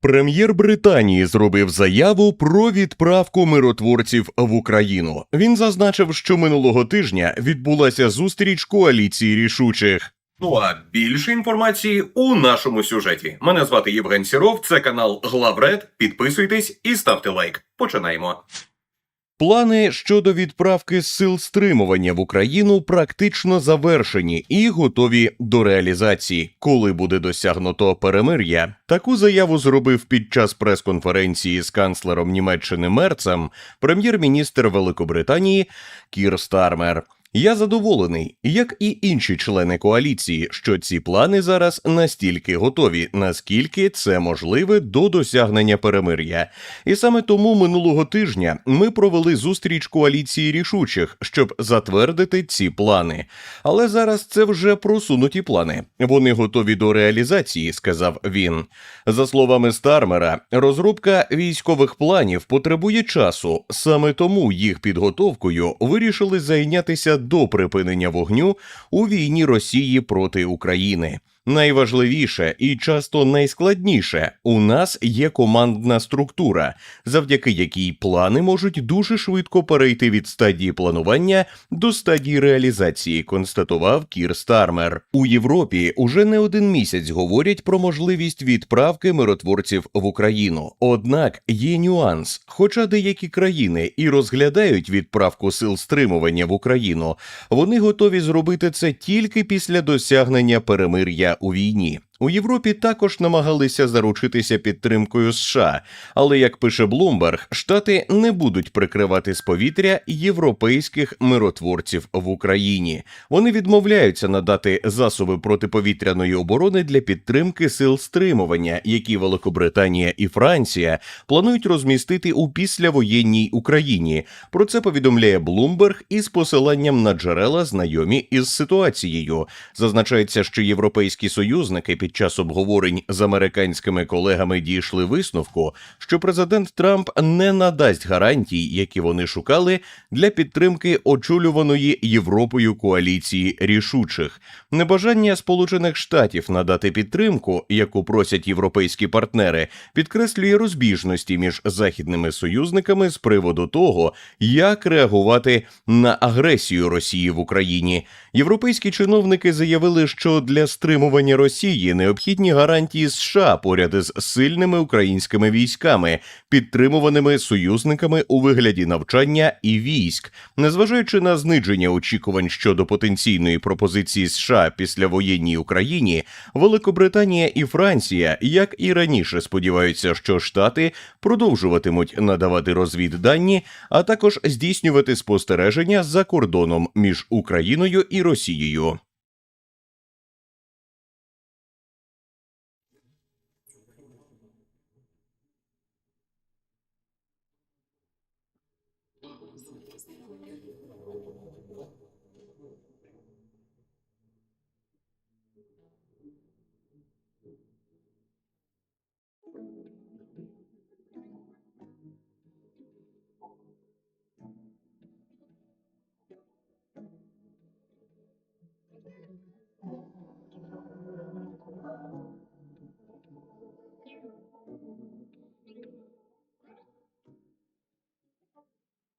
Прем'єр Британії зробив заяву про відправку миротворців в Україну. Він зазначив, що минулого тижня відбулася зустріч коаліції рішучих. Ну а більше інформації у нашому сюжеті. Мене звати Євген Сіров. Це канал Главред. Підписуйтесь і ставте лайк. Починаємо. Плани щодо відправки сил стримування в Україну практично завершені і готові до реалізації, коли буде досягнуто перемир'я. Таку заяву зробив під час прес-конференції з канцлером Німеччини Мерцем прем'єр-міністр Великобританії Кір Стармер. Я задоволений, як і інші члени коаліції, що ці плани зараз настільки готові, наскільки це можливе до досягнення перемир'я. І саме тому минулого тижня ми провели зустріч коаліції рішучих, щоб затвердити ці плани. Але зараз це вже просунуті плани. Вони готові до реалізації, сказав він. За словами Стармера, розробка військових планів потребує часу. Саме тому їх підготовкою вирішили зайнятися до припинення вогню у війні Росії проти України. Найважливіше і часто найскладніше у нас є командна структура, завдяки якій плани можуть дуже швидко перейти від стадії планування до стадії реалізації, констатував Кір Стармер. У Європі уже не один місяць говорять про можливість відправки миротворців в Україну. Однак є нюанс, хоча деякі країни і розглядають відправку сил стримування в Україну, вони готові зробити це тільки після досягнення перемир'я у війні. У Європі також намагалися заручитися підтримкою США, але як пише Блумберг, штати не будуть прикривати з повітря європейських миротворців в Україні. Вони відмовляються надати засоби протиповітряної оборони для підтримки сил стримування, які Великобританія і Франція планують розмістити у післявоєнній Україні. Про це повідомляє Блумберг із посиланням на джерела, знайомі із ситуацією. Зазначається, що європейські союзники під час обговорень з американськими колегами дійшли висновку, що президент Трамп не надасть гарантій, які вони шукали для підтримки очолюваної Європою коаліції рішучих. Небажання Сполучених Штатів надати підтримку, яку просять європейські партнери, підкреслює розбіжності між західними союзниками з приводу того, як реагувати на агресію Росії в Україні. Європейські чиновники заявили, що для стримування Росії необхідні гарантії США поряд із сильними українськими військами, підтримуваними союзниками у вигляді навчання і військ, незважаючи на зниження очікувань щодо потенційної пропозиції США після воєнній Україні, Великобританія і Франція, як і раніше, сподіваються, що Штати продовжуватимуть надавати розвіддані, а також здійснювати спостереження за кордоном між Україною і Росією.